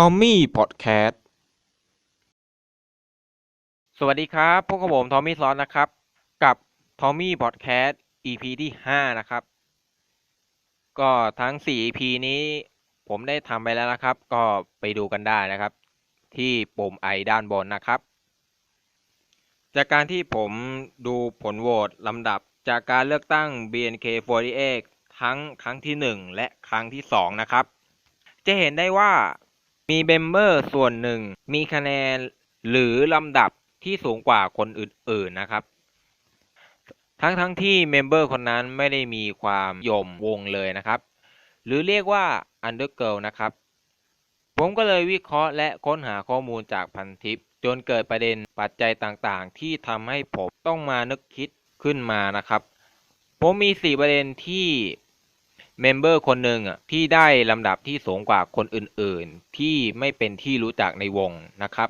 ทอมมี่พอดแคสต์ สวัสดีครับ พวกกับผมทอมมี่ซอสนะครับ กับทอมมี่พอดแคสต์ EP ที่ห้านะครับ ก็ทั้งสี่ EP นี้ผมได้ทำไปแล้วนะครับ ก็ไปดูกันได้นะครับ ที่ปุ่มไอด้านบนนะครับ จากการที่ผมดูผลโหวตลำดับจากการเลือกตั้ง BNK48 ทั้งครั้งที่หนึ่งและครั้งที่สองนะครับ จะเห็นได้ว่า มีเมมเบอร์ส่วนหนึ่งมีคะแนนหรือลำดับที่สูงกว่าคนอื่นๆนะครับ ทั้งทั้งที่เมมเบอร์คนนั้นไม่ได้มีความยมวงเลยนะครับ หรือเรียกว่า Undergirl นะครับ ผมก็เลยวิเคราะห์และค้นหาข้อมูลจากพันทิป จนเกิดประเด็นปัจจัยต่างๆ ที่ทำให้ผมต้องมานึกคิดขึ้นมานะครับ ผมมี 4 ประเด็นที่ เมมเบอร์คนหนึ่งอะที่ได้ลำดับที่สูงกว่าคนอื่นๆ ที่ไม่เป็นที่รู้จักในวงนะครับ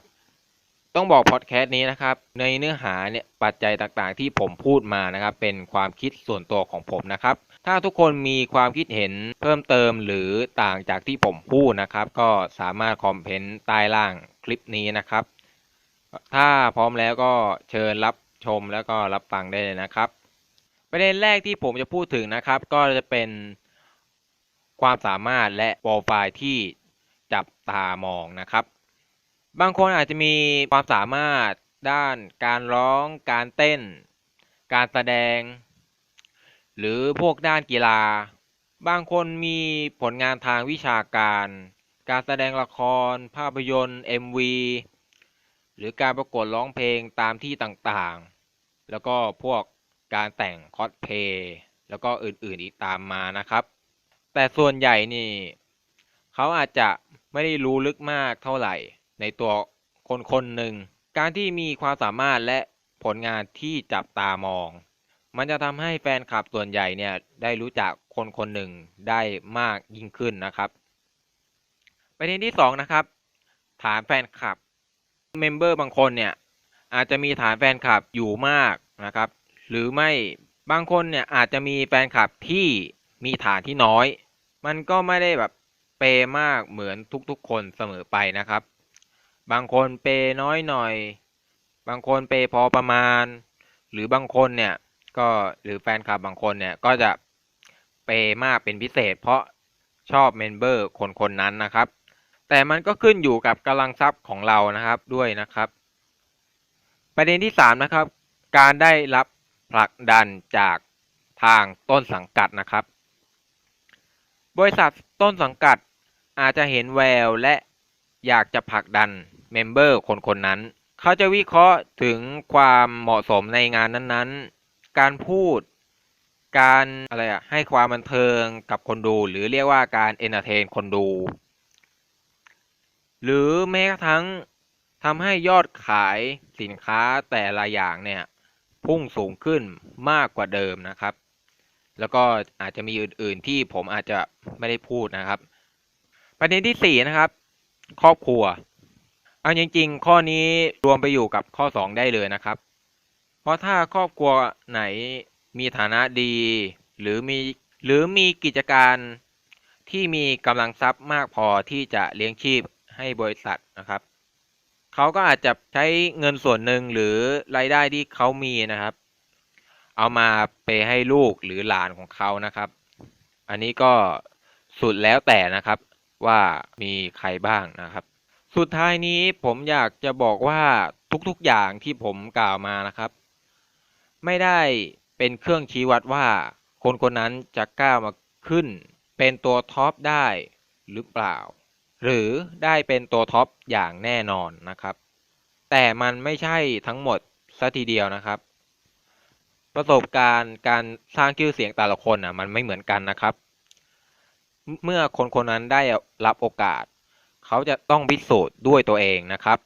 ต้องบอกพอดแคสต์นี้นะครับ ในเนื้อหาเนี่ยปัจจัยต่างๆ ที่ผมพูดมานะครับ เป็นความคิดส่วนตัวของผมนะครับ ถ้าทุกคนมีความคิดเห็นเพิ่มเติมหรือต่างจากที่ผมพูดนะครับ ก็สามารถคอมเมนต์ใต้ล่างคลิปนี้นะครับ ถ้าพร้อมแล้วก็เชิญรับชมแล้วก็รับฟังได้เลยนะครับ ประเด็นแรกที่ผมจะพูดถึงนะครับ ก็จะเป็น ความสามารถและโปรไฟล์ที่จับตามองนะครับ บางคนอาจจะมีความสามารถด้านการร้อง การเต้น การแสดง หรือพวกด้านกีฬา บางคนมีผลงานทางวิชาการ การแสดงละคร ภาพยนตร์ MV หรือการประกวดร้องเพลงตามที่ต่างๆ แล้วก็พวกการแต่งคอสเพลย์แล้วก็อื่นๆอีกตามมานะครับ แต่ส่วนใหญ่นี่เขาอาจจะไม่ได้รู้ลึกมากเท่าไหร่ ในตัวคนคนหนึ่ง การที่มีความสามารถและผลงานที่จับตามอง มันจะทำให้แฟนคลับส่วนใหญ่เนี่ยได้รู้จักคนคนหนึ่งได้มากยิ่งขึ้นนะครับ ประเด็นที่สองนะครับ ฐานแฟนคลับเมมเบอร์บางคนเนี่ยอาจจะมีฐานแฟนคลับอยู่มากนะครับ หรือไม่บางคนเนี่ยอาจจะมีแฟนคลับที่มีฐานที่น้อย มันก็ไม่ได้แบบเปย์มากเหมือนทุกๆ คนเสมอไปนะครับ บางคนเปย์น้อยหน่อย บางคนเปย์พอประมาณ หรือบางคนเนี่ยก็หรือแฟนคลับบางคนเนี่ยก็จะเปย์มากเป็นพิเศษ เพราะชอบเมมเบอร์คนคนนั้นนะครับ แต่มันก็ขึ้นอยู่กับกำลังทรัพย์ของเรานะครับด้วยนะครับ ประเด็นที่สามนะครับ การได้รับผลักดันจากทางต้นสังกัดนะครับ บริษัทต้นสังกัดอาจจะเห็นแววและอยากจะผลักดันเมมเบอร์คนคนนั้น เขาจะวิเคราะห์ถึงความเหมาะสมในงานนั้นๆ การพูด การอะไรอะให้ความบันเทิงกับคนดู หรือเรียกว่าการเอนเตอร์เทนคนดู หรือแม้กระทั่งทำให้ยอดขายสินค้าแต่ละอย่างเนี่ยพุ่งสูงขึ้นมากกว่าเดิมนะครับ แล้วก็อาจจะมีอื่น ๆ ที่ผมอาจจะไม่ได้พูดนะครับ ประเด็นที่สี่นะครับ ครอบครัว เอาจริง ๆ ข้อนี้รวมไปอยู่กับข้อสองได้เลยนะครับ เพราะถ้าครอบครัวไหนมีฐานะดี หรือมีหรือมีกิจการที่มีกำลังทรัพย์มากพอที่จะเลี้ยงชีพให้บริษัทนะครับ เขาก็อาจจะใช้เงินส่วนหนึ่งหรือรายได้ที่เขามีนะครับ เอามาเปให้ลูกหรือหลานของเขานะครับ อันนี้ก็สุดแล้วแต่นะครับว่ามีใครบ้างนะครับ สุดท้ายนี้ผมอยากจะบอกว่าทุกๆอย่างที่ผมกล่าวมานะครับ ไม่ได้เป็นเครื่องชี้วัดว่า คนคนนั้นจะก้าวมาขึ้น เป็นตัวท็อปได้หรือเปล่า หรือได้เป็นตัวท็อปอย่างแน่นอนนะครับ แต่มันไม่ใช่ทั้งหมดซะทีเดียวนะครับ ประสบการณ์การสร้างชื่อเสียงแต่ละคนอะมันไม่เหมือนกันนะครับ เมื่อคนคนนั้นได้รับโอกาส เขาจะต้องพิสูจน์ด้วยตัวเองนะครับ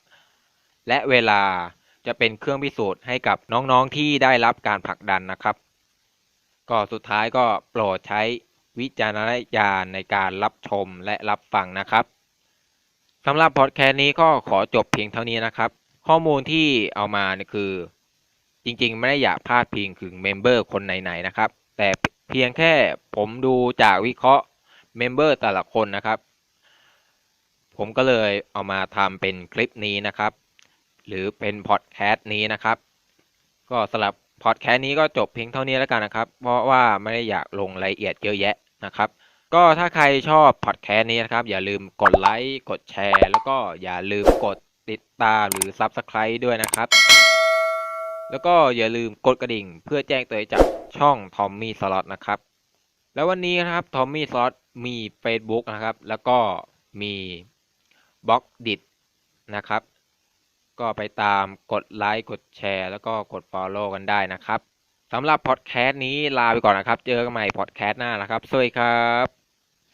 และเวลาจะเป็นเครื่องพิสูจน์ให้กับน้องๆที่ได้รับการผลักดันนะครับ ก็สุดท้ายก็โปรดใช้วิจารณญาณในการรับชมและรับฟังนะครับสำหรับพอดแคสต์นี้ก็ขอจบเพียงเท่านี้นะครับ ข้อมูลที่เอามาเนี่ยคือ จริงๆ ไม่ได้อยากพาดพิงถึงเมมเบอร์คนไหนๆนะครับ แต่เพียงแค่ผมดูจากวิเคราะห์เมมเบอร์แต่ละคนนะครับ ผมก็เลยเอามาทำเป็นคลิปนี้นะครับ หรือเป็นพอดแคสต์นี้นะครับ ก็สำหรับพอดแคสต์นี้ก็จบเพียงเท่านี้แล้วกันนะครับ เพราะว่าไม่ได้อยากลงรายละเอียดเยอะแยะนะครับ ก็ถ้าใครชอบพอดแคสต์นี้นะครับ อย่าลืมกดไลค์กดแชร์ แล้วก็อย่าลืมกดติดตามหรือ Subscribe ด้วยนะครับ แล้วก็อย่าลืมกดกระดิ่งเพื่อแจ้งเตือนจากช่อง Tommy Slot นะครับ แล้ววันนี้นะครับ Tommy Slot มี Facebook นะครับ แล้วก็มีบล็อกดิดนะครับ ก็ไปตามกดไลค์กดแชร์ แล้วก็กด Follow กันได้นะครับสำหรับพอดแคสต์นี้ลาไปก่อนนะครับ เจอกันใหม่พอดแคสต์หน้านะครับ สวัสดีครับ